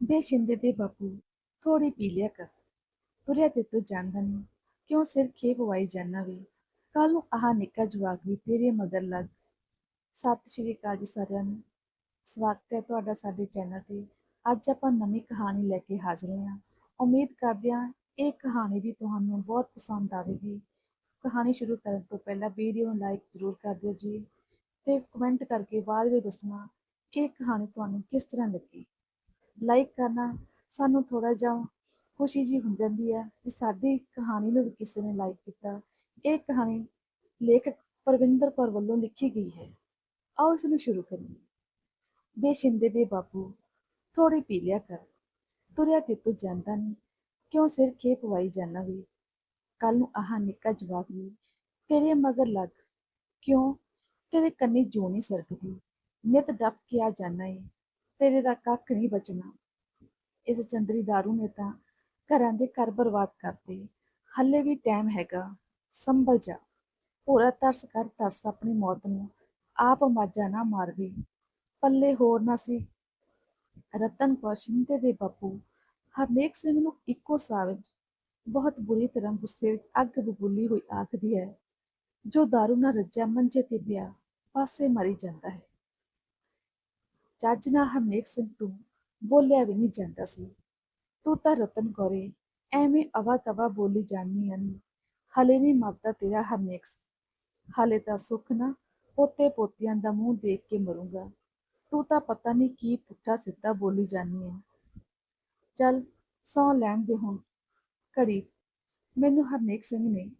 ਬੇਸ਼ਿੰਦੇ ਦੇ ਬਾਪੂ ਥੋੜੀ ਪੀ ਲਿਆ ਕਰ। ਤੁਰਿਆ ਤੇ ਤੂੰ ਜਾਂਦਾ ਨਹੀਂ ਕਿਉਂ ਸਿਰ ਖੇ ਪਵਾਈ ਜਾਨਾ ਵੇ? ਕੱਲ ਨੂੰ ਆਹ ਨਿੱਕਾ ਜਵਾਕ ਵੀ ਤੇਰੇ ਮਗਰ ਲੱਗ ਸਤਿ ਸ਼੍ਰੀ ਅਕਾਲ ਜੀ ਸਾਰਿਆਂ ਨੂੰ। ਸਵਾਗਤ ਹੈ ਤੁਹਾਡਾ ਸਾਡੇ ਚੈਨਲ ਤੇ। ਅੱਜ ਆਪਾਂ ਨਵੀਂ ਕਹਾਣੀ ਲੈ ਕੇ ਹਾਜ਼ਰ ਹਾਂ। ਉਮੀਦ ਕਰਦੇ ਹਾਂ ਇਹ ਕਹਾਣੀ ਵੀ ਤੁਹਾਨੂੰ ਬਹੁਤ ਪਸੰਦ ਆਵੇਗੀ। ਕਹਾਣੀ ਸ਼ੁਰੂ ਕਰਨ ਤੋਂ ਪਹਿਲਾਂ ਵੀਡੀਓ ਨੂੰ ਲਾਈਕ ਜ਼ਰੂਰ ਕਰ ਦਿਓ ਜੀ ਤੇ ਕਮੈਂਟ ਕਰਕੇ ਬਾਅਦ ਵਿੱਚ ਦੱਸਣਾ ਇਹ ਕਹਾਣੀ ਤੁਹਾਨੂੰ ਕਿਸ ਤਰ੍ਹਾਂ ਲੱਗੀ। ਲਾਈਕ ਕਰਨਾ, ਸਾਨੂੰ ਥੋੜਾ ਜਿਹਾ ਖੁਸ਼ੀ ਜੀ ਹੋ ਜਾਂਦੀ ਹੈ ਕਿ ਸਾਡੀ ਕਹਾਣੀ ਨੂੰ ਵੀ ਕਿਸੇ ਨੇ ਲਾਈਕ ਕੀਤਾ। ਇਹ ਕਹਾਣੀ ਲੇਖਕ ਪਰਵਿੰਦਰ ਕੌਰ ਵੱਲੋਂ ਲਿਖੀ ਗਈ ਹੈ। ਆਓ ਇਸ ਨੂੰ ਸ਼ੁਰੂ ਕਰੀਏ। ਬੇਸ਼ਿੰਦੇ ਦੇ ਬਾਪੂ ਥੋੜੀ ਪੀ ਲਿਆ ਕਰ। ਤੁਰਿਆ ਤੇ ਤੂੰ ਜਾਂਦਾ ਨਹੀਂ ਕਿਉਂ ਸਿਰ ਕੇ ਪਵਾਈ ਜਾਨਾ ਵੀ? ਕੱਲ ਨੂੰ ਆਹ ਨਿੱਕਾ ਜਵਾਬ ਨਹੀਂ ਤੇਰੇ ਮਗਰ ਲੱਗ। ਕਿਉਂ? ਤੇਰੇ ਕੰਨੀ ਜੋ ਨਹੀਂ ਸਰਕਦੀ। ਨਿਤ ਡੱਫ ਕੇ ਆ ਜਾਨਾ ਏ। ਤੇਰੇ ਦਾ ਕੱਖ ਨਹੀਂ ਬਚਣਾ। ਇਸ ਚੰਦਰੀ ਦਾਰੂ ਨੇ ਤਾਂ ਘਰਾਂ ਦੇ ਘਰ ਬਰਬਾਦ ਕਰਤੇ ਹੱਲੇ ਵੀ ਟਾਈਮ ਹੈਗਾ। ਸੰਭਲ ਜਾ। ਪੂਰਾ ਤਰਸ ਕਰ ਤਰਸ ਆਪਣੀ ਮੌਤ ਨੂੰ। ਆਪ ਮਾਜਾ ਨਾ ਮਾਰਵੇ। ਪੱਲੇ ਹੋਰ ਨਾ ਸੀ। ਰਤਨ ਕੌਰ ਸ਼ਿੰਦੇ ਦੇ ਬਾਪੂ। ਹਰਨੇਕ ਸਿੰਘ ਨੂੰ ਇੱਕੋ ਸਾਹ ਵਿੱਚ ਬਹੁਤ ਬੁਰੀ ਤਰ੍ਹਾਂ ਗੁੱਸੇ ਵਿੱਚ ਅੱਗ ਬਬੂਲੀ ਹੋਈ ਆਖਦੀ ਹੈ, ਜੋ ਦਾਰੂ ਨਾਲ ਰੱਜਿਆ ਮੰਜੇ ਤੇ ਪਿਆ, ਪਾਸੇ ਮਰੀ ਜਾਂਦਾ ਹੈ। ਚੱਜ ਨਾਲ ਹਰਨੇਕ ਸਿੰਘ ਤੋਂ ਬੋਲਿਆ ਵੀ ਨਹੀਂ ਜਾਂਦਾ ਸੀ। ਤੂੰ ਤਾਂ ਰਤਨ ਕੌਰੇ ਐਵੇਂ ਅਵਾ ਤਵਾ ਬੋਲੀ ਜਾਨੀ ਨਹੀਂ ਹਲੇ ਨਹੀਂ ਮਰਦਾ ਤੇਰਾ ਹਰਨੇਕ ਹਲੇ ਤਾਂ ਸੁੱਖ ਨਾ ਪੋਤੇ ਪੋਤੀਆਂ ਦਾ ਮੂੰਹ ਦੇਖ ਕੇ ਮਰੂੰਗਾ। ਤੂੰ ਤਾਂ ਪਤਾ ਨਹੀਂ ਕੀ ਪੁੱਠਾ ਸਿੱਧਾ ਬੋਲੀ ਜਾਂਦੀ ਆ। ਚੱਲ, ਸੌ ਲੈਣ ਦੇ ਹੁਣ। ਘੜੀ, ਮੈਨੂੰ ਹਰਨੇਕ ਸਿੰਘ ਨੇ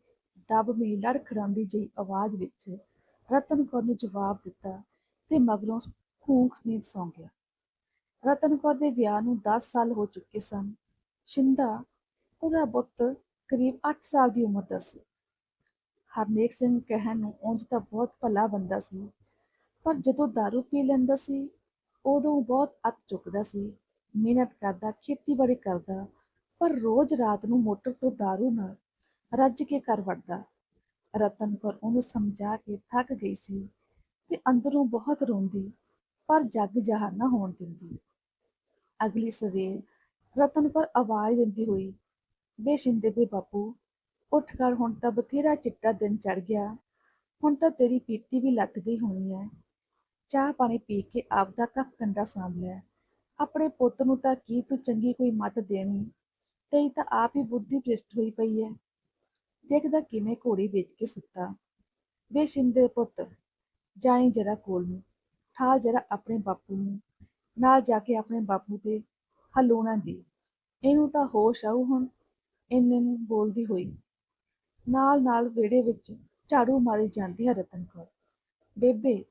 ਦਬ ਮੀ ਲੜਖੜਾਉਂਦੀ ਜਿਹੀ ਆਵਾਜ਼ ਵਿੱਚ ਰਤਨ ਕੌਰ ਨੂੰ ਜਵਾਬ ਦਿੱਤਾ ਤੇ ਮਗਰੋਂ ਖੂੰਖ ਨੀਂਦ ਸੌਂ ਗਿਆ ਰਤਨ ਕੌਰ ਦੇ ਵਿਆਹ ਨੂੰ 10 ਸਾਲ ਹੋ ਚੁੱਕੇ ਸਨ ਸ਼ਿੰਦਾ ਉਹਦਾ ਪੁੱਤ ਕਰੀਬ 8 ਸਾਲ ਦੀ ਉਮਰ ਦਾ ਸੀ ਹਰਨੇਕ ਸਿੰਘ ਕਹਿਣ ਨੂੰ ਉਂਝ ਤਾਂ ਬਹੁਤ ਭਲਾ ਬੰਦਾ ਸੀ ਪਰ ਜਦੋਂ दारू ਪੀ ਲੈਂਦਾ ਸੀ ਉਦੋਂ ਬਹੁਤ ਅੱਤ ਚੁੱਕਦਾ ਸੀ ਮਿਹਨਤ ਕਰਦਾ ਖੇਤੀਬਾੜੀ ਕਰਦਾ ਪਰ ਰੋਜ਼ ਰਾਤ ਨੂੰ ਮੋਟਰ ਤੋਂ दारू ਨਾਲ ਰੱਜ ਕੇ ਘਰ ਵੜਦਾ ਰਤਨ ਕੌਰ ਉਹਨੂੰ ਸਮਝਾ ਕੇ ਥੱਕ ਗਈ ਸੀ ਤੇ ਅੰਦਰੋਂ ਬਹੁਤ ਰੋਂਦੀ ਪਰ ਜੱਗ ਜਹਾਰ ਨਾ ਹੋਣ ਦਿੰਦੀ। ਅਗਲੀ ਸਵੇਰ ਰਤਨ ਪਰ ਆਵਾਜ਼ ਦਿੰਦੀ ਹੋਈ, ਬੇਸ਼ਿੰਦੇ ਦੇ ਬਾਪੂ, ਉੱਠ ਕਰ, ਹੁਣ ਤਾਂ ਬਥੇਰਾ ਚਿੱਟਾ ਦਿਨ ਚੜ ਗਿਆ, ਹੁਣ ਤਾਂ ਤੇਰੀ ਪੀਤੀ ਵੀ ਲੱਤ ਗਈ ਹੋਣੀ ਹੈ ਚਾਹ ਪਾਣੀ ਪੀ ਕੇ ਆਪ ਦਾ ਕੱਖ ਕੰਡਾ ਸਾਂਭ ਲੈ। ਆਪਣੇ ਪੁੱਤ ਨੂੰ ਤਾਂ ਕੀ ਤੂੰ ਚੰਗੀ ਕੋਈ ਮਤ ਦੇਣੀ, ਤੇਰੀ ਤਾਂ ਆਪ ਹੀ ਬੁੱਧੀ ਭ੍ਰਿਸ਼ਟ ਹੋਈ ਪਈ ਹੈ ਦੇਖਦਾ ਕਿਵੇਂ ਘੋੜੀ ਵੇਚ ਕੇ ਸੁੱਤਾ। ਬੇਸ਼ਿੰਦੇ ਪੁੱਤ, ਜਾਈ ਜਰਾ ਕੋਲ ਨੂੰ। ਠਾਲ ਜਰਾ ਆਪਣੇ ਬਾਪੂ ਨੂੰ, ਨਾਲ ਜਾ ਕੇ ਆਪਣੇ ਬਾਪੂ ਤੇ ਹਲੋਣਾ ਦੀ। ਇਹਨੂੰ ਤਾਂ ਹੋਸ਼ ਆਊ ਹੁਣ, ਇੰਨੇ ਨੂੰ ਬੋਲਦੀ ਹੋਈ। ਨਾਲ ਨਾਲ ਵਿਹੜੇ ਵਿੱਚ ਝਾੜੂ ਮਾਰੀ ਜਾਂਦੀ ਹੈ ਰਤਨ ਕੌਰ। ਬੇਬੇ,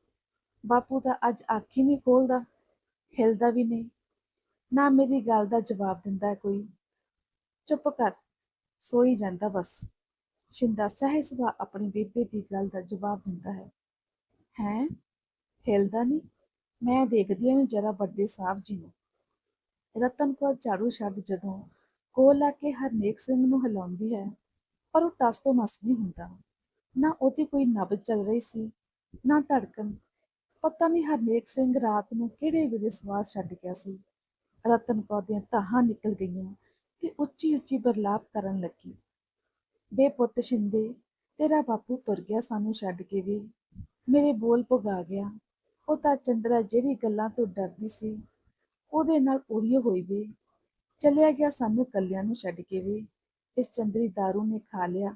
ਬਾਪੂ ਤਾਂ ਅੱਜ ਅੱਖੀ ਨਹੀਂ ਖੋਲਦਾ, ਹਿਲਦਾ ਵੀ ਨਹੀਂ। ਨਾ ਮੇਰੀ ਗੱਲ ਦਾ ਜਵਾਬ ਦਿੰਦਾ ਹੈ ਕੋਈ। ਚੁੱਪ ਕਰ, ਸੋਈ ਜਾਂਦਾ ਬਸ। ਸ਼ਿੰਦਾ ਸਹਿ ਸੁਭਾ ਆਪਣੀ ਬੇਬੇ ਦੀ ਗੱਲ ਦਾ ਜਵਾਬ ਦਿੰਦਾ ਹੈ। ਹੈ? ਹਿਲਦਾ ਨਹੀਂ। ਮੈਂ ਦੇਖਦੀ ਹਾਂ ਜਰਾ ਵੱਡੇ ਸਾਹਿਬ ਜੀ ਨੂੰ। ਰਤਨ ਕੌਰ ਝਾੜੂ ਛੱਡ ਜਦੋਂ ਕੋਲ ਲਾ ਕੇ ਹਰਨੇਕ ਸਿੰਘ ਨੂੰ ਹਿਲਾਉਂਦੀ ਹੈ, ਪਰ ਉਹ ਟਸ ਤੋਂ ਮਸ ਨਹੀਂ ਹੁੰਦਾ। ਨਾ ਉਹਦੀ ਕੋਈ ਨਬਜ਼ ਚੱਲ ਰਹੀ ਸੀ, ਨਾ ਧੜਕਣ। ਪਤਾ ਨਹੀਂ ਹਰਨੇਕ ਸਿੰਘ ਰਾਤ ਨੂੰ ਕਿਹੜੇ ਵੇਲੇ ਸਵਾਸ ਛੱਡ ਗਿਆ ਸੀ। ਰਤਨ ਕੌਰ ਦੀਆਂ ਤਾਹਾਂ ਨਿਕਲ ਗਈਆਂ ਤੇ ਉੱਚੀ ਉੱਚੀ ਬਰਲਾਪ ਕਰਨ ਲੱਗੀ। ਬੇਪੁੱਤ ਸ਼ਿੰਦੇ, ਤੇਰਾ ਬਾਪੂ ਤੁਰ ਗਿਆ ਸਾਨੂੰ ਛੱਡ ਕੇ ਵੀ। ਮੇਰੇ ਬੋਲ ਪੁਗਾ ਗਿਆ। ਉਹ ਤਾਂ ਚੰਦਰਾ ਜਿਹੜੀ ਗੱਲਾਂ ਤੋਂ ਡਰਦੀ ਸੀ, ਉਹਦੇ ਨਾਲ ਉਹੀ ਹੋਈ ਵੀ। ਚੱਲਿਆ ਗਿਆ ਸਾਨੂੰ ਕੱਲਿਆਂ ਨੂੰ ਛੱਡ ਕੇ ਵੀ। ਇਸ ਚੰਦਰੀ दारू ਨੇ ਖਾ ਲਿਆ।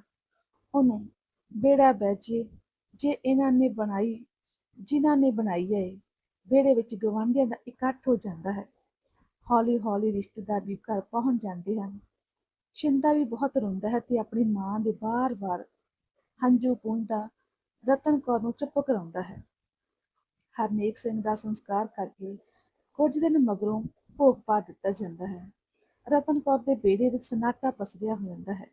ਉਹਨੂੰ ਬੇੜਾ ਬੈਚੇ ਜੇ ਇਹਨਾਂ ਨੇ ਬਣਾਈ, ਜਿਨ੍ਹਾਂ ਨੇ ਬਣਾਈ ਹੈ, ਬੇੜੇ ਵਿੱਚ ਗਵਾਂਢੀਆਂ ਦਾ ਇਕੱਠ ਹੋ ਜਾਂਦਾ ਹੈ। ਹੌਲੀ ਹੌਲੀ ਰਿਸ਼ਤੇਦਾਰ ਵੀ ਘਰ ਪਹੁੰਚ ਜਾਂਦੇ ਹਨ। ਸ਼ਿੰਦਾ ਵੀ ਬਹੁਤ ਰੋਂਦਾ ਹੈ ਤੇ ਆਪਣੀ ਮਾਂ ਦੇ ਬਾਰ-ਬਾਰ ਹੰਝੂ ਪੂੰਝਦਾ ਰਤਨ ਕੌਰ ਨੂੰ ਚੁੱਪ ਕਰਾਉਂਦਾ ਹੈ। ਹਰਨੇਕ ਸਿੰਘ ਦਾ ਸੰਸਕਾਰ ਕਰਕੇ ਕੁਝ ਦਿਨ ਮਗਰੋਂ ਭੋਗ ਪਾ ਦਿੱਤਾ ਜਾਂਦਾ ਹੈ। ਰਤਨ ਕੌਰ ਦੇ ਬੇੜੇ ਵਿੱਚ ਸਨਾਟਾ ਪਸਰਿਆ ਹੋ ਜਾਂਦਾ ਹੈ।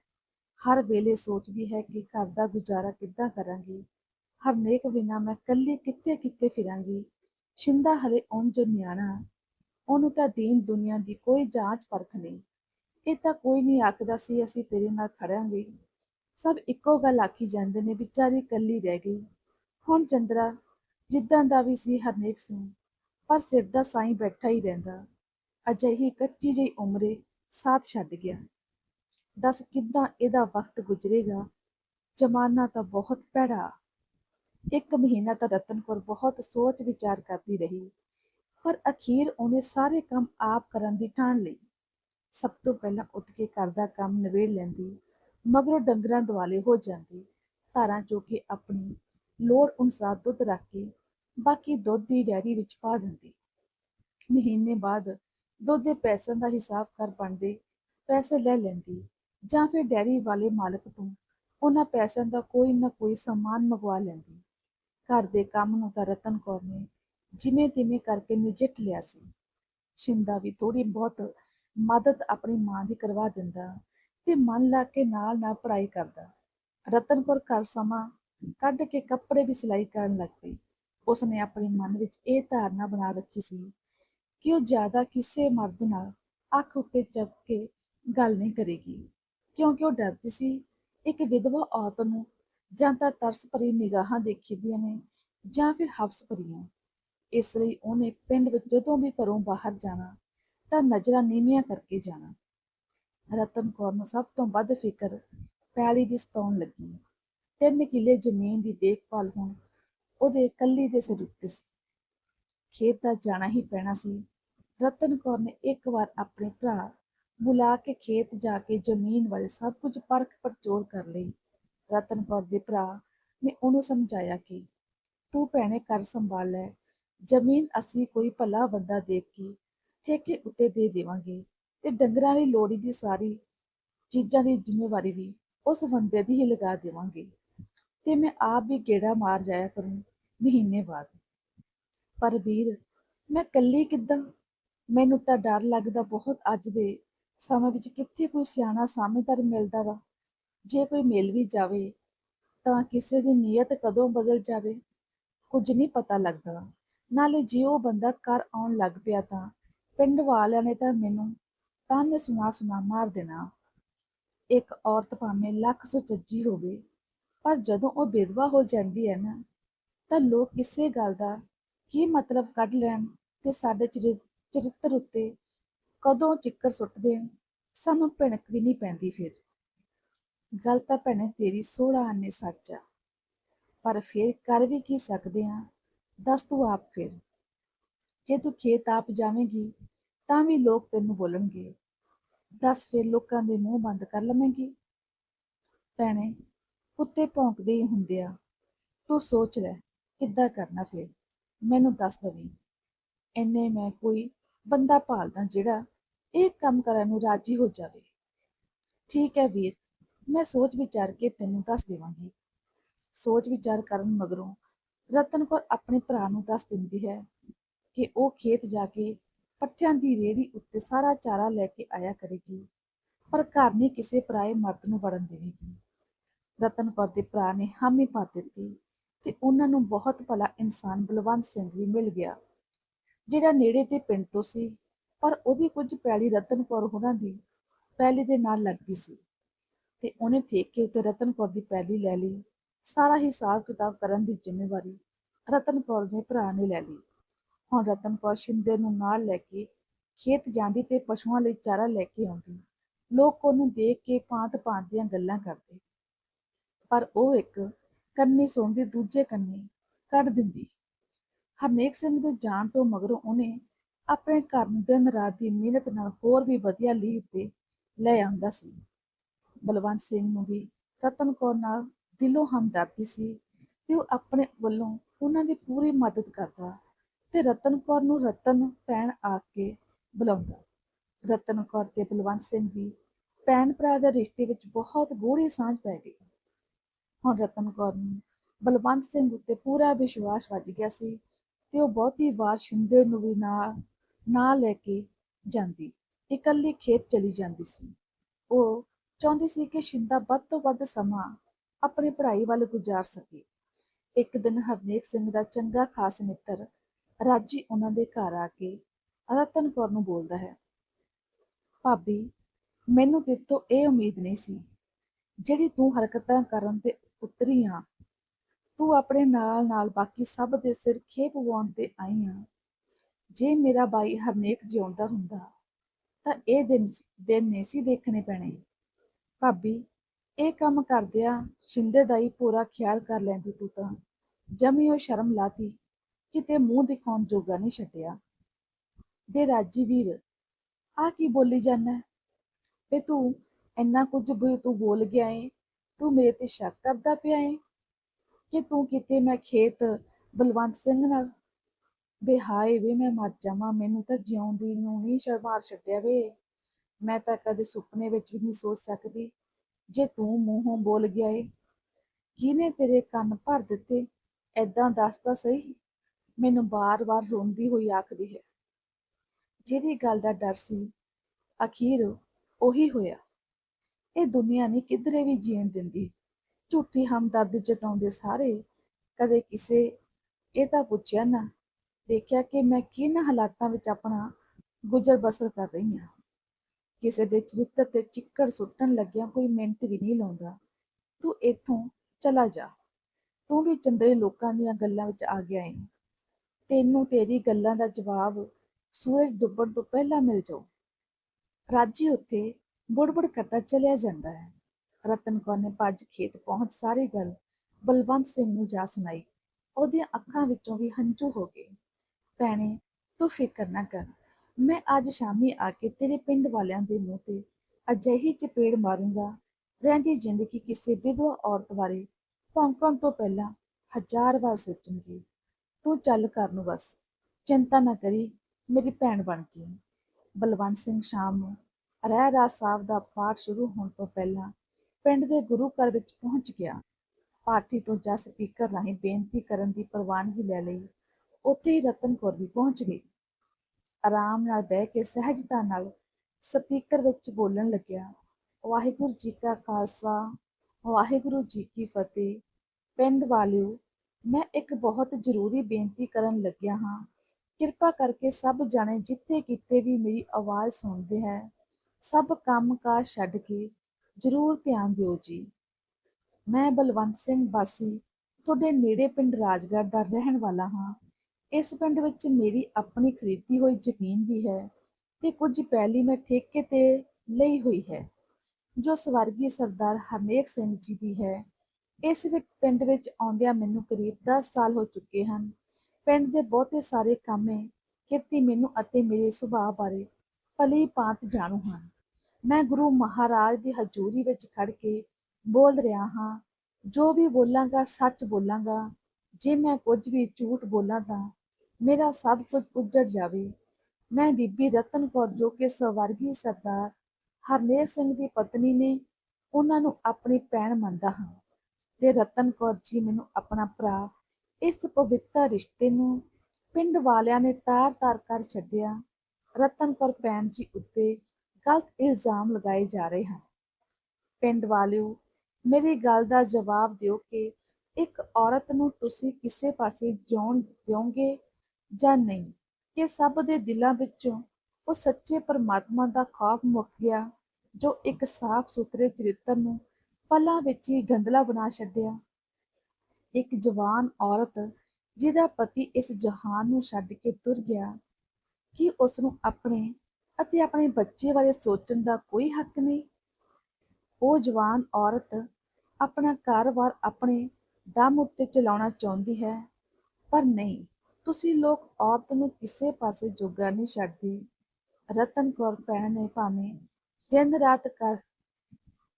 ਹਰ ਵੇਲੇ ਸੋਚਦੀ ਹੈ ਕਿ ਘਰ ਦਾ ਗੁਜ਼ਾਰਾ ਕਿੱਦਾਂ ਕਰਾਂਗੀ। ਹਰਨੇਕ ਬਿਨਾ ਮੈਂ ਕੱਲੀ ਕਿੱਥੇ ਕਿੱਥੇ ਫਿਰਾਂਗੀ। ਸ਼ਿੰਦਾ ਹਲੇ ਉਂਝ ਨਿਆਣਾ, ਉਹਨੂੰ ਤਾਂ ਦੀਨ ਦੁਨੀਆ ਦੀ ਕੋਈ ਜਾਂਚ ਪਰਖ ਨਹੀਂ। ਇਹ ਤਾਂ ਕੋਈ ਨਹੀਂ ਆਖਦਾ ਸੀ, ਅਸੀਂ ਤੇਰੇ ਨਾਲ ਖੜਾਂਗੇ। ਸਭ ਇੱਕੋ ਗੱਲ ਆਖੀ ਜਾਂਦੇ ਨੇ, ਵਿਚਾਰੀ ਇਕੱਲੀ ਰਹਿ ਗਈ। ਹੁਣ ਚੰਦਰਾ ਜਿੱਦਾਂ ਦਾ ਵੀ ਸੀ ਹਰਨੇਕ ਸਿੰਘ, ਪਰ ਸਿਰ ਦਾ ਸਾਈਂ ਬੈਠਾ ਹੀ ਰਹਿੰਦਾ। ਅਜਿਹੀ ਕੱਚੀ ਜਿਹੀ ਉਮਰੇ ਸਾਥ ਛੱਡ ਗਿਆ। ਦੱਸ ਕਿੱਦਾਂ ਇਹਦਾ ਵਕਤ ਗੁਜ਼ਰੇਗਾ? ਜ਼ਮਾਨਾ ਤਾਂ ਬਹੁਤ ਭੈੜਾ। ਇੱਕ ਮਹੀਨਾ ਤਾਂ ਰਤਨ ਕੌਰ ਬਹੁਤ ਸੋਚ ਵਿਚਾਰ ਕਰਦੀ ਰਹੀ, ਪਰ ਅਖੀਰ ਉਹਨੇ ਸਾਰੇ ਕੰਮ ਆਪ ਕਰਨ ਦੀ ਠਾਣ ਲਈ। ਸਭ ਤੋਂ ਪਹਿਲਾਂ ਉੱਠ ਕੇ ਘਰ ਦਾ ਕੰਮ ਨਿਬੇੜ ਲੈਂਦੀ, ਮਗਰੋਂ ਡੰਗਰਾਂ ਦੁਆਲੇ ਹੋ ਜਾਂਦੀ, ਧਾਰਾਂ ਚੋ ਕੇ ਆਪਣੀ ਲੋੜ ਅਨੁਸਾਰ ਦੁੱਧ ਰੱਖ ਕੇ ਬਾਕੀ ਦੁੱਧ ਦੀ ਡੈਰੀ ਵਿੱਚ ਪਾ ਦਿੰਦੀ। ਮਹੀਨੇ ਬਾਅਦ ਦੁੱਧ ਦੇ ਪੈਸਿਆਂ ਦਾ ਹਿਸਾਬ ਕਰ ਬਣਦੇ ਪੈਸੇ ਲੈ ਲੈਂਦੀ ਜਾਂ ਫਿਰ ਡੈਰੀ ਵਾਲੇ ਮਾਲਕ ਤੋਂ ਉਹਨਾਂ ਪੈਸਿਆਂ ਦਾ ਕੋਈ ਨਾ ਕੋਈ ਸਮਾਨ ਮੰਗਵਾ ਲੈਂਦੀ। ਘਰ ਦੇ ਕੰਮ ਨੂੰ ਤਾਂ ਰਤਨ ਕੌਰ ਨੇ ਜਿਵੇਂ ਤਿਵੇਂ ਕਰਕੇ ਨਜਿੱਠ ਲਿਆ ਸੀ। ਸ਼ਿੰਦਾ ਵੀ ਥੋੜੀ ਬਹੁਤ ਮਦਦ ਆਪਣੀ ਮਾਂ ਦੀ ਕਰਵਾ ਦਿੰਦਾ ਤੇ ਮਨ ਲਾ ਕੇ ਨਾਲ ਨਾਲ ਪੜ੍ਹਾਈ ਕਰਦਾ। ਰਤਨ ਕੌਰ ਘਰ ਸਮਾਂ ਕੱਢ ਕੇ ਕੱਪੜੇ ਵੀ ਸਿਲਾਈ ਕਰਨ ਲੱਗ ਪਈ। ਉਸਨੇ ਆਪਣੇ ਮਨ ਵਿੱਚ ਇਹ ਧਾਰਨਾ ਬਣਾ ਰੱਖੀ ਸੀ ਕਿ ਉਹ ਜ਼ਿਆਦਾ ਕਿਸੇ ਮਰਦ ਨਾਲ ਅੱਖ ਉੱਤੇ ਚੱਕ ਕੇ ਗੱਲ ਨਹੀਂ ਕਰੇਗੀ। ਕਿਉਂਕਿ ਉਹ ਡਰਦੀ ਸੀ, ਇੱਕ ਵਿਧਵਾ ਔਰਤ ਨੂੰ ਜਾਂ ਤਾਂ ਤਰਸ ਭਰੀ ਨਿਗਾਹਾਂ ਦੇਖੀਦੀਆਂ ਨੇ ਜਾਂ ਫਿਰ ਹਵਸ ਭਰੀਆਂ। ਇਸ ਲਈ ਉਹਨੇ ਪਿੰਡ ਵਿੱਚ ਜਦੋਂ ਵੀ ਘਰੋਂ ਬਾਹਰ ਜਾਣਾ ਤਾਂ ਨਜ਼ਰਾਂ ਨੀਵੀਆਂ ਕਰਕੇ ਜਾਣਾ। ਰਤਨ ਕੌਰ ਨੂੰ ਸਭ ਤੋਂ ਵੱਧ ਫਿਕਰ ਪੈਲੀ ਦੀ ਸਤਾਉਣ ਲੱਗੀ। ਤਿੰਨ ਕਿੱਲੇ ਜ਼ਮੀਨ ਦੀ ਦੇਖਭਾਲ ਹੁਣ ਉਹਦੇ ਇਕੱਲੀ ਦੇ ਸਿਰ ਉੱਤੇ ਸੀ। ਖੇਤ ਦਾ ਜਾਣਾ ਹੀ ਪੈਣਾ ਸੀ। ਰਤਨ ਕੌਰ ਨੇ ਇੱਕ ਵਾਰ ਆਪਣੇ ਭਰਾ ਬੁਲਾ ਕੇ ਖੇਤ ਜਾ ਕੇ ਜ਼ਮੀਨ ਬਾਰੇ ਸਭ ਕੁਝ ਪਰਖ ਪਰਚੋਲ ਕਰ ਲਈ। ਰਤਨ ਕੌਰ ਦੇ ਭਰਾ ਨੇ ਉਹਨੂੰ ਸਮਝਾਇਆ ਕਿ ਤੂੰ ਭੈਣੇ ਘਰ ਸੰਭਾਲ ਲੈ। ਜ਼ਮੀਨ ਅਸੀਂ ਕੋਈ ਭਲਾ ਬੰਦਾ ਦੇਖ ਕੇ ਠੇਕੇ ਉੱਤੇ ਦੇ ਦੇਵਾਂਗੇ ਤੇ ਡੰਗਰਾਂ ਦੀ ਲੋੜੀ ਦੀ ਸਾਰੀ ਚੀਜ਼ਾਂ ਦੀ ਜ਼ਿੰਮੇਵਾਰੀ ਵੀ ਉਸ ਬੰਦੇ ਦੀ ਹੀ ਲਗਾ ਦੇਵਾਂਗੇ। ਤੇ ਮੈਂ ਆਪ ਵੀ ਗੇੜਾ ਮਾਰ ਜਾਇਆ ਕਰੂੰ। ਮਹੀਨੇ ਬਾਅਦ। ਪਰ ਵੀਰ, ਮੈਂ ਇਕੱਲੀ ਕਿੱਦਾਂ? ਮੈਨੂੰ ਤਾਂ ਡਰ ਲੱਗਦਾ ਬਹੁਤ ਅੱਜ ਦੇ ਸਮੇਂ ਵਿੱਚ ਕਿੱਥੇ ਕੋਈ ਸਿਆਣਾ ਸਾਮੇਦਾਰ ਮਿਲਦਾ ਵਾ। ਜੇ ਕੋਈ ਮਿਲ ਵੀ ਜਾਵੇ, ਤਾਂ ਕਿਸੇ ਦੀ ਨੀਅਤ ਕਦੋਂ ਬਦਲ ਜਾਵੇ, ਕੁਝ ਨਹੀਂ ਪਤਾ ਲੱਗਦਾ। ਨਾਲੇ ਜੇ ਉਹ ਬੰਦਾ ਘਰ ਆਉਣ ਲੱਗ ਪਿਆ ਤਾਂ, ਪਿੰਡ ਵਾਲਿਆਂ ਨੇ ਤਾਂ ਮੈਨੂੰ ਤਾਨੇ ਸੁਣਾ ਸੁਣਾ ਮਾਰ ਦੇਣਾ। ਇੱਕ ਔਰਤ ਭਾਵੇਂ ਲੱਖ ਸੁਚੱਜੀ ਹੋਵੇ, ਪਰ ਜਦੋਂ ਉਹ ਵਿਧਵਾ ਹੋ ਜਾਂਦੀ ਹੈ ਨਾ ਤਾਂ ਲੋਕ ਕਿਸੇ ਗੱਲ ਦਾ ਕੀ ਮਤਲਬ ਕੱਢ ਲੈਣ ਤੇ ਸਾਡੇ ਚਰਿ- ਚਰਿੱਤਰ ਉੱਤੇ ਕਦੋਂ ਚਿੱਕਰ ਸੁੱਟ ਦੇਣ ਸਾਨੂੰ ਭਿਣਕ ਵੀ ਨਹੀਂ ਪੈਂਦੀ ਫਿਰ। ਗੱਲ ਤਾਂ ਭੈਣੇ ਤੇਰੀ ਸੋਹਣਾ ਆਨੇ ਸੱਚ ਆ। ਪਰ ਫਿਰ ਕਰ ਵੀ ਕੀ ਸਕਦੇ ਆ ਦੱਸ ਤੂੰ ਆਪ ਫਿਰ। ਜੇ ਤੂੰ ਖੇਤ ਆਪ ਜਾਵੇਂਗੀ, ਤਾਂ ਵੀ ਲੋਕ ਤੈਨੂੰ ਬੋਲਣਗੇ। ਦੱਸ ਫਿਰ ਲੋਕਾਂ ਦੇ ਮੂੰਹ ਬੰਦ ਕਰ ਲਵੇਂਗੀ। ਭੈਣੇ, ਕੁੱਤੇ ਭੌਂਕਦੇ ਹੀ ਹੁੰਦੇ ਆ। ਤੂੰ ਸੋਚ ਲੈ। ਕਿੱਦਾਂ ਕਰਨਾ ਫਿਰ? ਮੈਨੂੰ ਦੱਸ ਦਵੀਂ। ਇੰਨੇ ਮੈਂ ਕੋਈ ਬੰਦਾ ਭਾਲਦਾ ਜਿਹੜਾ ਇਹ ਕੰਮ ਕਰਨ ਨੂੰ ਰਾਜੀ ਹੋ ਜਾਵੇ। ਠੀਕ ਹੈ ਵੀਰ, ਮੈਂ ਸੋਚ ਵਿਚਾਰ ਕੇ ਤੈਨੂੰ ਦੱਸ ਦੇਵਾਂਗੀ। ਸੋਚ ਵਿਚਾਰ ਕਰਨ ਮਗਰੋਂ ਰਤਨ ਕੌਰ ਆਪਣੇ ਭਰਾ ਨੂੰ ਦੱਸ ਦਿੰਦੀ ਹੈ ਕਿ ਉਹ ਖੇਤ ਜਾ ਕੇ ਪੱਠਿਆਂ ਦੀ ਰੇੜੀ ਉੱਤੇ ਸਾਰਾ ਚਾਰਾ ਲੈ ਕੇ ਆਇਆ ਕਰੇਗੀ, ਪਰ ਘਰ ਨਹੀਂ ਕਿਸੇ ਪਰਾਏ ਮਰਦ ਨੂੰ ਵੜਨ ਦੇਵੇਗੀ। ਰਤਨ ਕੌਰ ਦੇ ਭਰਾ ਨੇ ਹਾਮੀ ਭਰ ਦਿੱਤੀ। ਤੇ ਉਹਨਾਂ ਨੂੰ ਬਹੁਤ ਭਲਾ ਇਨਸਾਨ ਬਲਵੰਤ ਸਿੰਘ ਵੀ ਮਿਲ ਗਿਆ। ਜਿਹੜਾ ਨੇੜੇ ਦੇ ਪਿੰਡ ਤੋਂ ਸੀ, ਪਰ ਉਹਦੀ ਕੁਝ ਪੈਲੀ ਰਤਨ ਕੌਰ ਉਹਨਾਂ ਦੀ ਪੈਲੀ ਦੇ ਨਾਲ ਲੱਗਦੀ ਸੀ ਤੇ ਉਹਨੇ ਠੇਕੇ ਉੱਤੇ ਰਤਨ ਕੌਰ ਦੀ ਪੈਲੀ ਲੈ ਲਈ। ਸਾਰਾ ਹਿਸਾਬ ਕਿਤਾਬ ਕਰਨ ਦੀ ਜ਼ਿੰਮੇਵਾਰੀ ਰਤਨ ਕੌਰ ਦੇ ਭਰਾ ਨੇ ਲੈ ਲਈ। ਹੁਣ ਰਤਨ ਕੌਰ ਸ਼ਿੰਦੇ ਨੂੰ ਨਾਲ ਲੈ ਕੇ ਖੇਤ ਜਾਂਦੀ ਤੇ ਪਸ਼ੂਆਂ ਲਈ ਚਾਰਾ ਲੈ ਕੇ ਆਉਂਦੀ। ਲੋਕ ਉਹਨੂੰ ਦੇਖ ਕੇ ਪਾਂਤ ਪਾਂਤ ਦੀਆਂ ਗੱਲਾਂ ਕਰਦੇ। ਪਰ ਉਹ ਇੱਕ ਕੰਨੀ ਸੁਣਦੀ ਦੂਜੇ ਕੰਨੀ ਕੱਢ ਦਿੰਦੀ। ਹਰਨੇਕ ਸਿੰਘ ਦੇ ਜਾਣ ਤੋਂ ਮਗਰੋਂ ਉਹਨੇ ਆਪਣੇ ਘਰ ਨੂੰ ਦਿਨ ਰਾਤ ਦੀ ਮਿਹਨਤ ਨਾਲ ਹੋਰ ਵੀ ਵਧੀਆ ਲੀਹ ਤੇ ਲੈ ਆਉਂਦਾ ਸੀ। ਬਲਵੰਤ ਸਿੰਘ ਨੂੰ ਵੀ ਰਤਨ ਕੌਰ ਨਾਲ ਦਿਲੋਂ ਹਮਦਰਦੀ ਸੀ ਤੇ ਉਹ ਆਪਣੇ ਵੱਲੋਂ ਉਹਨਾਂ ਦੀ ਪੂਰੀ ਮਦਦ ਕਰਦਾ ਤੇ ਰਤਨ ਕੌਰ ਨੂੰ ਰਤਨ ਭੈਣ ਆ ਕੇ ਬੁਲਾਉਂਦਾ। ਰਤਨ ਕੌਰ ਤੇ ਬਲਵੰਤ ਸਿੰਘ ਦੀ ਭੈਣ ਭਰਾ ਦੇ ਰਿਸ਼ਤੇ ਵਿੱਚ ਬਹੁਤ ਗੂੜ੍ਹੀ ਸਾਂਝ ਪੈ ਗਈ। ਹੁਣ ਰਤਨ ਕੌਰ ਨੂੰ। ਬਲਵੰਤ ਸਿੰਘ ਉੱਤੇ ਪੂਰਾ ਵਿਸ਼ਵਾਸ ਵੱਜ ਗਿਆ ਸੀ ਤੇ ਉਹ ਬਹੁਤੀ ਵਾਰ ਸ਼ਿੰਦੇ ਨੂੰ ਵੀ ਨਾਲ ਨਾ ਲੈ ਕੇ ਜਾਂਦੀ। ਇਕੱਲੀ ਖੇਤ ਚਲੀ ਜਾਂਦੀ ਸੀ। ਉਹ ਚਾਹੁੰਦੀ ਸੀ ਕਿ ਸ਼ਿੰਦਾ ਵੱਧ ਤੋਂ ਵੱਧ ਸਮਾਂ ਆਪਣੀ ਪੜ੍ਹਾਈ ਵੱਲ ਗੁਜ਼ਾਰ ਸਕੇ। ਇੱਕ ਦਿਨ ਹਰਨੇਕ ਸਿੰਘ ਦਾ ਚੰਗਾ ਖਾਸ ਮਿੱਤਰ ਰਾਜੀ ਉਹਨਾਂ ਦੇ ਘਰ ਆ ਕੇ ਰਤਨ ਕੌਰ ਨੂੰ ਬੋਲਦਾ ਹੈ, ਭਾਬੀ, ਮੈਨੂੰ ਤੇਰੇ ਤੋਂ ਇਹ ਉਮੀਦ ਨਹੀਂ ਸੀ। ਜਿਹੜੀ ਤੂੰ ਹਰਕਤਾਂ ਕਰਨ ਤੇ ਉਤਰੀ ਆ ਤੂੰ ਆਪਣੇ ਨਾਲ ਨਾਲ ਬਾਕੀ ਸਭ ਦੇ ਸਿਰ ਖੇਪ ਪਵਾਉਣ ਤੇ ਆਈ ਆ। ਜੇ ਮੇਰਾ ਬਾਈ ਹਰਨੇਕ ਜਿਉਂਦਾ ਹੁੰਦਾ, ਤਾਂ ਇਹ ਦਿਨ ਦਿਨ ਨਹੀਂ ਸੀ ਦੇਖਣੇ ਪੈਣੇ। ਭਾਬੀ, ਇਹ ਕੰਮ ਕਰਦਿਆਂ ਸ਼ਿੰਦੇ ਦਾ ਹੀ ਪੂਰਾ ਖਿਆਲ ਕਰ ਲੈਂਦੀ ਤੂੰ ਤਾਂ। ਜਮੀ ਉਹ ਸ਼ਰਮ ਲਾਤੀ, ਕਿਤੇ ਮੂੰਹ ਦਿਖਾਉਣ ਜੋਗਾ ਨਹੀਂ ਛੱਡਿਆ। ਬੇ ਰਾਜੀ ਵੀਰ ਆ ਕੀ ਬੋਲੀ ਜਾਂਦਾ ਵੇ ਤੂੰ ਇੰਨਾ ਕੁਝ ਵੀ ਤੂੰ ਬੋਲ ਗਿਆ ਏ ਤੂੰ ਮੇਰੇ ਤੇ ਸ਼ੱਕ ਕਰਦਾ ਪਿਆ ਏ? ਕਿ ਤੂੰ ਕਿਤੇ ਮੈਂ ਖੇਤ ਬਲਵੰਤ ਸਿੰਘ ਨਾਲ? ਵੇ ਵੇ, ਮੈਂ ਮਰ ਜਾਵਾਂ, ਮੈਨੂੰ ਤਾਂ ਜਿਉਂਦੀ ਨੂੰ ਨਹੀਂ ਸ਼ਰਮਾਰ ਛੱਡਿਆ ਵੇ। ਮੈਂ ਤਾਂ ਕਦੇ ਸੁਪਨੇ ਵਿੱਚ ਵੀ ਨਹੀਂ ਸੋਚ ਸਕਦੀ ਜੇ ਤੂੰ ਮੂੰਹੋਂ ਬੋਲ ਗਿਆ ਏ। ਕਿਹਨੇ ਤੇਰੇ ਕੰਨ ਭਰ ਦਿੱਤੇ? ਐਦਾਂ ਦੱਸ ਤਾਂ ਸਹੀ। ਮੈਨੂੰ ਬਾਰ-ਬਾਰ ਰੋਂਦੀ ਹੋਈ ਆਖਦੀ ਹੈ। ਜਿਹੜੀ ਗੱਲ ਦਾ ਡਰ ਸੀ, ਅਖੀਰ ਉਹੀ ਹੋਇਆ। ਇਹ ਦੁਨੀਆ ਨਹੀਂ ਕਿਧਰੇ ਵੀ ਜੀਣ ਦਿੰਦੀ। ਝੂਠੀ ਹਮਦਰਦ ਜਤਾਉਂਦੇ ਸਾਰੇ। ਕਦੇ ਕਿਸੇ ਇਹ ਤਾਂ ਪੁੱਛਿਆ ਨਾ, ਦੇਖਿਆ ਕਿ ਮੈਂ ਕਿਹਨਾਂ ਹਾਲਾਤਾਂ ਵਿੱਚ ਆਪਣਾ ਗੁਜ਼ਰ ਬਸਰ ਕਰ ਰਹੀ ਹਾਂ। ਕਿਸੇ ਦੇ ਚਰਿੱਤਰ ਤੇ ਚਿੱਕੜ ਸੁੱਟਣ ਲੱਗਿਆ ਕੋਈ ਮਿੰਟ ਵੀ ਨਹੀਂ ਲਾਉਂਦਾ। ਤੂੰ ਇੱਥੋਂ ਚਲਾ ਜਾ। ਤੂੰ ਵੀ ਚੰਦਰੇ ਲੋਕਾਂ ਦੀਆਂ ਗੱਲਾਂ ਵਿੱਚ ਆ ਗਿਆ ਏ। ਤੈਨੂੰ ਤੇਰੀ ਗੱਲਾਂ ਦਾ ਜਵਾਬ ਸੂਰਜ ਡੁੱਬਣ ਤੋਂ ਪਹਿਲਾਂ ਮਿਲ ਜਾਊ। ਰਾਜੀ ਉੱਤੇ ਬੁੜਬੁੜ ਕਰਦਾ ਚਲਿਆ ਜਾਂਦਾ ਹੈ। ਰਤਨ ਕੌਰ ਨੇ ਭੱਜ ਖੇਤ ਪਹੁੰਚ ਸਾਰੀ ਗੱਲ ਬਲਵੰਤ ਸਿੰਘ ਨੂੰ ਜਾ ਸੁਣਾਈ। ਉਹਦੀਆਂ ਅੱਖਾਂ ਵਿੱਚੋਂ ਵੀ ਹੰਝੂ ਹੋ ਗਏ। ਭੈਣੇ, ਤੂੰ ਫਿਕਰ ਨਾ ਕਰ। ਮੈਂ ਅੱਜ ਸ਼ਾਮੀ ਆ ਕੇ ਤੇਰੇ ਪਿੰਡ ਵਾਲਿਆਂ ਦੇ ਮੂੰਹ ਤੇ ਅਜਿਹੀ ਚਪੇੜ ਮਾਰੂੰਗਾ। ਰਹਿੰਦੀ ਜ਼ਿੰਦਗੀ ਕਿਸੇ ਵਿਧਵਾ ਔਰਤ ਬਾਰੇ ਭੌਂਕਣ ਤੋਂ ਪਹਿਲਾਂ ਹਜ਼ਾਰ ਵਾਰ ਸੋਚਣਗੇ। ਤੂੰ ਚੱਲ ਕਰ ਨੂੰ ਬਸ ਚਿੰਤਾ ਨਾ ਕਰੀ, ਮੇਰੀ ਭੈਣ ਬਣ ਕੇ। ਬਲਵੰਤ ਸਿੰਘ ਸ਼ਾਮ ਨੂੰ ਰਹਿ ਰਾਜ ਸਾਹਿਬ ਦਾ ਪਾਠ ਸ਼ੁਰੂ ਹੋਣ ਤੋਂ ਪਹਿਲਾਂ ਪਿੰਡ ਦੇ ਗੁਰੂ ਘਰ ਵਿੱਚ ਪਹੁੰਚ ਗਿਆ। ਪਾਰਟੀ ਤੋਂ ਜਾਂ ਸਪੀਕਰ ਰਾਹੀਂ ਬੇਨਤੀ ਕਰਨ ਦੀ ਪ੍ਰਵਾਨਗੀ ਲੈ ਲਈ। ਉੱਥੇ ਹੀ ਰਤਨ ਕੌਰ ਵੀ ਪਹੁੰਚ ਗਈ। ਆਰਾਮ ਨਾਲ ਬਹਿ ਕੇ ਸਹਿਜਤਾ ਨਾਲ ਸਪੀਕਰ ਵਿੱਚ ਬੋਲਣ ਲੱਗਿਆ, ਵਾਹਿਗੁਰੂ ਜੀ ਕਾ ਖਾਲਸਾ, ਵਾਹਿਗੁਰੂ ਜੀ ਕੀ ਫਤਿਹ। ਪਿੰਡ ਵਾਲਿਓ, ਮੈਂ ਇੱਕ ਬਹੁਤ ਜ਼ਰੂਰੀ ਬੇਨਤੀ ਕਰਨ ਲੱਗਿਆ ਹਾਂ। ਕਿਰਪਾ ਕਰਕੇ ਸਭ ਜਾਣੇ ਜਿੱਥੇ ਕਿਤੇ ਵੀ ਮੇਰੀ ਆਵਾਜ਼ ਸੁਣਦੇ ਹੈ ਸਭ ਕੰਮ ਕਾਰ ਛੱਡ ਕੇ ਜ਼ਰੂਰ ਧਿਆਨ ਦਿਓ ਜੀ। ਮੈਂ ਬਲਵੰਤ ਸਿੰਘ ਬਾਸੀ ਤੁਹਾਡੇ ਨੇੜੇ ਪਿੰਡ ਰਾਜਗੜ੍ਹ ਦਾ ਰਹਿਣ ਵਾਲਾ ਹਾਂ। ਇਸ ਪਿੰਡ ਵਿੱਚ ਮੇਰੀ ਆਪਣੀ ਖਰੀਦੀ ਹੋਈ ਜ਼ਮੀਨ ਵੀ ਹੈ ਤੇ ਕੁਝ ਪਹਿਲੀ ਮੈਂ ਠੇਕੇ ਤੇ ਲਈ ਹੋਈ ਹੈ, ਜੋ ਸਵਰਗੀ ਸਰਦਾਰ ਹਰਨੇਕ ਸਿੰਘ ਜੀ ਦੀ ਹੈ। ਇਸ ਵਿੱਚ ਪਿੰਡ ਵਿੱਚ ਆਉਂਦਿਆਂ ਮੈਨੂੰ ਕਰੀਬ 10 ਸਾਲ ਹੋ ਚੁੱਕੇ ਹਨ। ਪਿੰਡ ਦੇ ਬਹੁਤੇ ਸਾਰੇ ਕਾਮੇ ਖੇਤੀ ਮੈਨੂੰ ਅਤੇ ਮੇਰੇ ਸੁਭਾਅ ਬਾਰੇ ਭਲੀ ਭਾਂਤ ਜਾਣੂ ਹਾਂ। ਮੈਂ ਗੁਰੂ ਮਹਾਰਾਜ ਦੀ ਹਜ਼ੂਰੀ ਵਿੱਚ ਖੜ ਕੇ ਬੋਲ ਰਿਹਾ ਹਾਂ, ਜੋ ਵੀ ਬੋਲਾਂਗਾ, ਸੱਚ ਬੋਲਾਂਗਾ, ਜੇ ਮੈਂ ਕੁਝ ਵੀ ਝੂਠ ਬੋਲਾਂ ਤਾਂ ਮੇਰਾ ਸਭ ਕੁਝ ਉੱਜੜ ਜਾਵੇ। ਮੈਂ ਬੀਬੀ ਰਤਨ ਕੌਰ ਜੋ ਕਿ ਸਵਰਗੀ ਸਰਦਾਰ ਹਰਨੇਕ ਸਿੰਘ ਦੀ ਪਤਨੀ ਨੇ ਉਹਨਾਂ ਨੂੰ ਆਪਣੀ ਭੈਣ ਮੰਨਦਾ ਹਾਂ ਤੇ ਰਤਨ ਕੌਰ ਜੀ ਮੈਨੂੰ ਆਪਣਾ ਭਰਾ, ਇਸ ਪਵਿੱਤਰ ਰਿਸ਼ਤੇ ਨੂੰ ਪਿੰਡ ਵਾਲਿਆਂ ਨੇ ਤਾਰ-ਤਾਰ ਕਰ ਛੱਡਿਆ। ਰਤਨ ਕੌਰ ਜੀ ਉੱਤੇ ਗਲਤ ਇਲਜ਼ਾਮ ਲਗਾਏ ਜਾ ਰਹੇ ਹਨ। ਪਿੰਡ ਵਾਲਿਓ, ਮੇਰੀ ਗੱਲ ਦਾ ਜਵਾਬ ਦਿਓ ਕਿ ਇੱਕ ਔਰਤ ਨੂੰ ਤੁਸੀਂ ਕਿਸੇ ਪਾਸੇ ਜਿਉਣ ਦਿਓਗੇ ਜਾਂ ਨਹੀਂ? ਕਿ ਸਭ ਦੇ ਦਿਲਾਂ ਵਿੱਚੋਂ ਉਹ ਸੱਚੇ ਪਰਮਾਤਮਾ ਦਾ ਖੌਫ ਮੁੱਕ ਗਿਆ ਜੋ ਇੱਕ ਸਾਫ਼ ਸੁਥਰੇ ਚਰਿੱਤਰ ਨੂੰ ਪਲਾਂ ਵਿੱਚ ਹੀ ਗੰਦਲਾ ਬਣਾ ਛੱਡਿਆ? ਇੱਕ ਜਵਾਨ ਔਰਤ ਜਿਹਦਾ ਪਤੀ ਇਸ ਜਹਾਨ ਨੂੰ ਛੱਡ ਕੇ ਤੁਰ ਗਿਆ ਕੀ ਉਸ ਨੂੰ ਆਪਣੇ ਅਤੇ ਆਪਣੇ ਬੱਚੇ ਬਾਰੇ ਸੋਚਣ ਦਾ ਕੋਈ ਹੱਕ ਨਹੀਂ। ਉਹ ਜਵਾਨ ਔਰਤ ਆਪਣਾ ਘਰ-ਬਾਰ ਆਪਣੇ ਦਮ ਉੱਤੇ ਚਲਾਉਣਾ ਚਾਹੁੰਦੀ ਹੈ, ਪਰ ਨਹੀਂ, ਤੁਸੀਂ ਲੋਕ ਔਰਤ ਨੂੰ ਕਿਸੇ ਪਾਸੇ ਜੋਗਾ ਨਹੀਂ ਛੱਡਦੇ। ਰਤਨ ਕੌਰ ਭੈਣ ਨੇ ਭਾਵੇਂ ਦਿਨ ਰਾਤ ਕਰ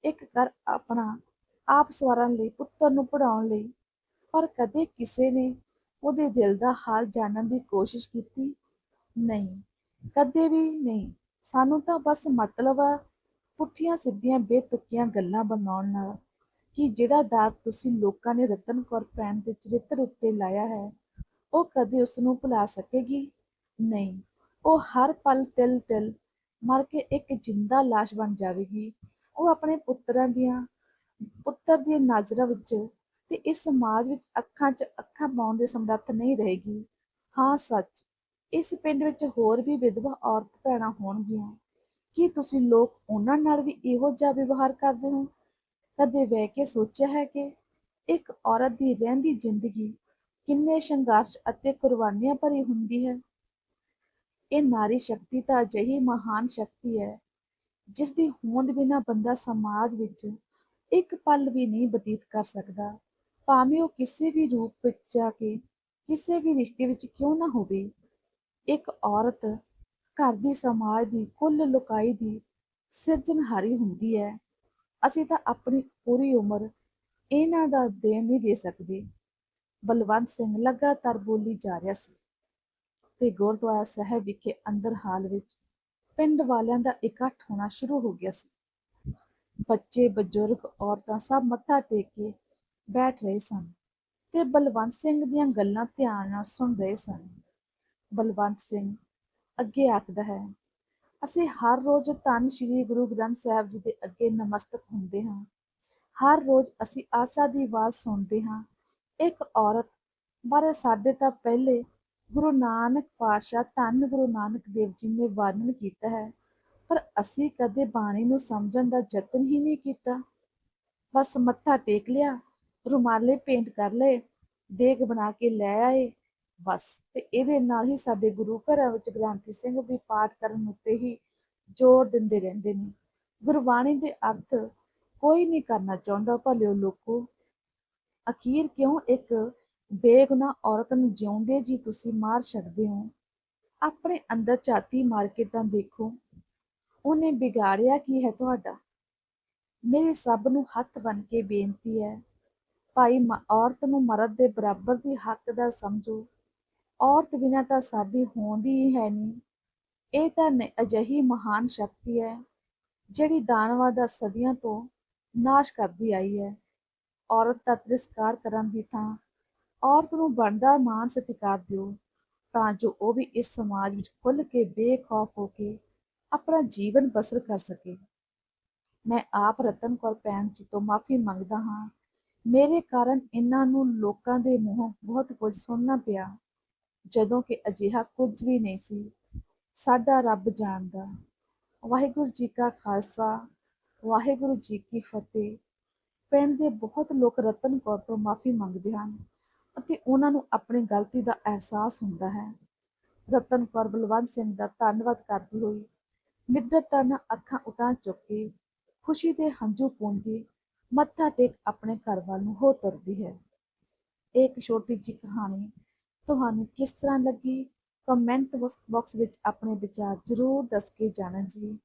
ਇੱਕ ਕਰ ਆਪਣਾ ਆਪ ਸਵਾਰਨ ਲਈ, ਪੁੱਤਰ ਨੂੰ ਪੜਾਉਣ ਲਈ, ਪਰ ਕਦੇ ਕਿਸੇ ਨੇ ਉਹਦੇ ਦਿਲ ਦਾ ਹਾਲ ਜਾਣਨ ਦੀ ਕੋਸ਼ਿਸ਼ ਕੀਤੀ। ਨਹੀਂ, ਕਦੇ ਵੀ ਨਹੀਂ। ਸਾਨੂੰ ਤਾਂ ਬਸ ਮਤਲਬ ਆ, ਪੁੱਠੀਆਂ ਸਿੱਧੀਆਂ ਬੇਤੁਕੀਆਂ ਗੱਲਾਂ ਬਣਾਉਣ ਨਾਲ ਕਿ ਜਿਹੜਾ ਦਾਗ ਤੁਸੀਂ ਲੋਕਾਂ ਨੇ ਰਤਨ ਕੌਰ ਭੈਣ ਦੇ ਚਰਿੱਤਰ ਉੱਤੇ ਲਾਇਆ ਹੈ, ਉਹ ਕਦੇ ਉਸ ਨੂੰ ਭੁਲਾ ਸਕੇਗੀ? ਨਹੀਂ, ਉਹ ਹਰ ਪਲ ਤਿਲ ਤਿਲ ਮਰ ਕੇ ਇੱਕ ਜਿੰਦਾ ਲਾਸ਼ ਬਣ ਜਾਵੇਗੀ। ਉਹ ਆਪਣੇ ਪੁੱਤਰਾਂ ਦੀਆਂ, ਪੁੱਤਰ ਦੀਆਂ ਨਜ਼ਰਾਂ ਵਿੱਚ ਤੇ ਇਸ ਸਮਾਜ ਵਿੱਚ ਅੱਖਾਂ 'ਚ ਅੱਖਾਂ ਪਾਉਣ ਦੇ ਸਮਰੱਥ ਨਹੀਂ ਰਹੇਗੀ। ਹਾਂ, ਸੱਚ ਇਸ ਪਿੰਡ ਵਿੱਚ ਹੋਰ ਵੀ ਵਿਧਵਾ ਔਰਤ ਭੈਣਾਂ ਹੋਣਗੀਆਂ। ਕੀ ਤੁਸੀਂ ਲੋਕ ਉਹਨਾਂ ਨਾਲ ਵੀ ਇਹੋ ਜਿਹਾ ਵਿਵਹਾਰ ਕਰਦੇ ਹੋ? ਕਦੇ ਵਹਿ ਕੇ ਸੋਚਿਆ ਹੈ ਕਿ ਇੱਕ ਔਰਤ ਦੀ ਰਹਿੰਦੀ ਜ਼ਿੰਦਗੀ ਕਿੰਨੇ ਸੰਘਰਸ਼ ਅਤੇ ਕੁਰਬਾਨੀਆਂ ਭਰੀ ਹੁੰਦੀ ਹੈ? ਇਹ ਨਾਰੀ ਸ਼ਕਤੀ ਤਾਂ ਅਜਿਹੀ ਮਹਾਨ ਸ਼ਕਤੀ ਹੈ ਜਿਸ ਦੀ ਹੋਂਦ ਬਿਨਾਂ ਬੰਦਾ ਸਮਾਜ ਵਿੱਚ ਇੱਕ ਪਲ ਵੀ ਨਹੀਂ ਬਤੀਤ ਕਰ ਸਕਦਾ। ਭਾਵੇਂ ਉਹ ਕਿਸੇ ਵੀ ਰੂਪ ਵਿੱਚ ਜਾ ਕੇ ਕਿਸੇ ਵੀ ਰਿਸ਼ਤੇ ਵਿੱਚ ਕਿਉਂ ਨਾ ਹੋਵੇ। ਇੱਕ ਔਰਤ ਘਰ ਦੀ ਸਮਾਜ ਦੀ ਕੁੱਲ ਲੁਕਾਈ ਦੀ ਸਿਰਜਣਹਾਰੀ ਹੁੰਦੀ ਹੈ। ਅਸੀਂ ਤਾਂ ਆਪਣੀ ਪੂਰੀ ਉਮਰ ਇਹਨਾਂ ਦਾ ਦੇਣ ਨਹੀਂ ਦੇ ਸਕਦੇ। ਬਲਵੰਤ ਸਿੰਘ ਲਗਾਤਾਰ ਬੋਲੀ ਜਾ ਰਿਹਾ ਸੀ ਤੇ ਗੁਰਦੁਆਰਾ ਸਾਹਿਬ ਵਿਖੇ ਅੰਦਰ ਹਾਲ ਵਿੱਚ ਪਿੰਡ ਵਾਲਿਆਂ ਦਾ ਇਕੱਠ ਹੋਣਾ ਸ਼ੁਰੂ ਹੋ ਗਿਆ ਸੀ। ਬੱਚੇ, ਬਜ਼ੁਰਗ, ਔਰਤਾਂ ਸਭ ਮੱਥਾ ਟੇਕ ਕੇ ਬੈਠ ਰਹੇ ਸਨ ਤੇ ਬਲਵੰਤ ਸਿੰਘ ਦੀਆਂ ਗੱਲਾਂ ਧਿਆਨ ਨਾਲ ਸੁਣ ਰਹੇ ਸਨ। ਬਲਵੰਤ ਸਿੰਘ, ਅੱਗੇ ਆਖਦਾ ਹੈ, ਅਸੀਂ ਹਰ ਰੋਜ਼ ਧੰਨ ਸ਼੍ਰੀ ਗੁਰੂ ਗ੍ਰੰਥ ਸਾਹਿਬ ਜੀ ਦੇ ਅੱਗੇ ਨਮਸਤਕ ਹੁੰਦੇ ਹਾਂ। ਹਰ ਰੋਜ਼ ਅਸੀਂ ਆਸਾ ਦੀ ਆਵਾਜ਼ ਸੁਣਦੇ ਹਾਂ। ਇੱਕ ਔਰਤ, ਬਾਰੇ ਸਾਡੇ ਤਾਂ ਪਹਿਲੇ ਗੁਰੂ ਨਾਨਕ ਪਾਤਸ਼ਾਹ ਧੰਨ ਗੁਰੂ ਨਾਨਕ ਦੇਵ ਜੀ ਨੇ ਵਰਣਨ ਕੀਤਾ ਹੈ, ਪਰ ਅਸੀਂ ਕਦੇ ਬਾਣੀ ਨੂੰ ਸਮਝਣ ਦਾ ਯਤਨ ਹੀ ਨਹੀਂ ਕੀਤਾ। ਬਸ ਮੱਥਾ ਟੇਕ ਲਿਆ, ਰੁਮਾਲੇ ਪੇਂਟ ਕਰ ਲਏ, ਦੇਗ ਬਣਾ ਕੇ ਲੈ ਆਏ ਬਸ। ਤੇ ਇਹਦੇ ਨਾਲ ਹੀ ਸਾਡੇ ਗੁਰੂ ਘਰਾਂ ਵਿੱਚ ਗ੍ਰੰਥੀ ਸਿੰਘ ਵੀ ਪਾਠ ਕਰਨ ਉੱਤੇ ਹੀ ਜ਼ੋਰ ਦਿੰਦੇ ਰਹਿੰਦੇ ਨੇ। ਗੁਰਬਾਣੀ ਦੇ ਅਰਥ ਕੋਈ ਨਹੀਂ ਕਰਨਾ ਚਾਹੁੰਦਾ ਭਲਿਓ ਲੋਕੋ। ਅਖੀਰ ਕਿਉਂ ਇੱਕ ਬੇਗੁਨਾਹ ਔਰਤ ਨੂੰ ਜਿਉਂਦੇ ਜੀ ਤੁਸੀਂ ਮਾਰ ਛੱਡਦੇ ਹੋ? ਆਪਣੇ ਅੰਦਰ ਝਾਤੀ ਮਾਰ ਕੇ ਤਾਂ ਦੇਖੋ, ਉਹਨੇ ਵਿਗਾੜਿਆ ਕੀ ਹੈ ਤੁਹਾਡਾ? ਮੇਰੇ ਸਭ ਨੂੰ ਹੱਥ ਬਨ ਕੇ ਬੇਨਤੀ ਹੈ, ਭਾਈ ਮ- ਔਰਤ ਨੂੰ ਮਰਦ ਦੇ ਬਰਾਬਰ ਦੀ ਹੱਕਦਾਰ ਸਮਝੋ। ਔਰਤ ਬਿਨਾਂ ਤਾਂ ਸਾਡੀ ਹੋਂਦ ਹੀ ਹੈ ਨਹੀਂ ਇਹ ਤਾਂ ਨ- ਅਜਿਹੀ ਮਹਾਨ ਸ਼ਕਤੀ ਹੈ, ਜਿਹੜੀ ਦਾਨਵਾਂ ਦਾ ਸਦੀਆਂ ਤੋਂ ਨਾਸ਼ ਕਰਦੀ ਆਈ ਹੈ। ਔਰਤ ਦਾ ਤ੍ਰਿਸਕਾਰ ਕਰਨ ਦੀ ਥਾਂ ਔਰਤ ਨੂੰ ਬਣਦਾ ਮਾਣ ਸਤਿਕਾਰ ਦਿਓ, ਤਾਂ ਜੋ ਉਹ ਵੀ ਇਸ ਸਮਾਜ ਵਿੱਚ ਖੁੱਲ ਕੇ ਬੇਖੌਫ ਹੋ ਕੇ ਆਪਣਾ ਜੀਵਨ ਬਸਰ ਕਰ ਸਕੇ। ਮੈਂ ਆਪ ਰਤਨ ਕੌਰ ਭੈਣ ਜੀ ਤੋਂ ਮਾਫੀ ਮੰਗਦਾ ਹਾਂ। ਮੇਰੇ ਕਾਰਨ ਇਹਨਾਂ ਨੂੰ ਲੋਕਾਂ ਦੇ ਮੂੰਹੋਂ ਬਹੁਤ ਕੁਝ ਸੁਣਨਾ ਪਿਆ। ਜਦੋਂ ਕਿ ਅਜਿਹਾ ਕੁਝ ਵੀ ਨਹੀਂ ਸੀ। ਸਾਡਾ ਰੱਬ ਜਾਣਦਾ। ਵਾਹਿਗੁਰੂ ਜੀ ਕਾ ਖਾਲਸਾ, ਵਾਹਿਗੁਰੂ ਜੀ ਕੀ ਫਤਿਹ। ਪਿੰਡ ਦੇ ਬਹੁਤ ਲੋਕ ਰਤਨ ਕੌਰ ਤੋਂ ਮਾਫੀ ਮੰਗਦੇ ਹਨ ਅਤੇ ਉਹਨਾਂ ਨੂੰ ਆਪਣੀ ਗਲਤੀ ਦਾ ਅਹਿਸਾਸ ਹੁੰਦਾ ਹੈ। ਰਤਨ ਕੌਰ ਬਲਵੰਤ ਸਿੰਘ ਦਾ ਧੰਨਵਾਦ ਕਰਦੀ ਹੋਈ ਨਿੱਡਰਤਾ ਨਾਲ ਅੱਖਾਂ ਉਤਾਂ ਚੁੱਕ ਕੇ ਖੁਸ਼ੀ ਦੇ ਹੰਝੂ ਪੂੰਝੀ ਮੱਥਾ ਟੇਕ ਆਪਣੇ ਘਰ ਵੱਲ ਨੂੰ ਹੋ ਤੁਰਦੀ ਹੈ। ਇਹ ਇੱਕ ਛੋਟੀ ਜਿਹੀ ਕਹਾਣੀ ਤੁਹਾਨੂੰ ਕਿਸ ਤਰ੍ਹਾਂ ਲੱਗੀ? ਕਮੈਂਟ ਬਾਕਸ ਵਿੱਚ ਆਪਣੇ ਵਿਚਾਰ ਜ਼ਰੂਰ ਦੱਸ ਕੇ ਜਾਣਾ ਜੀ।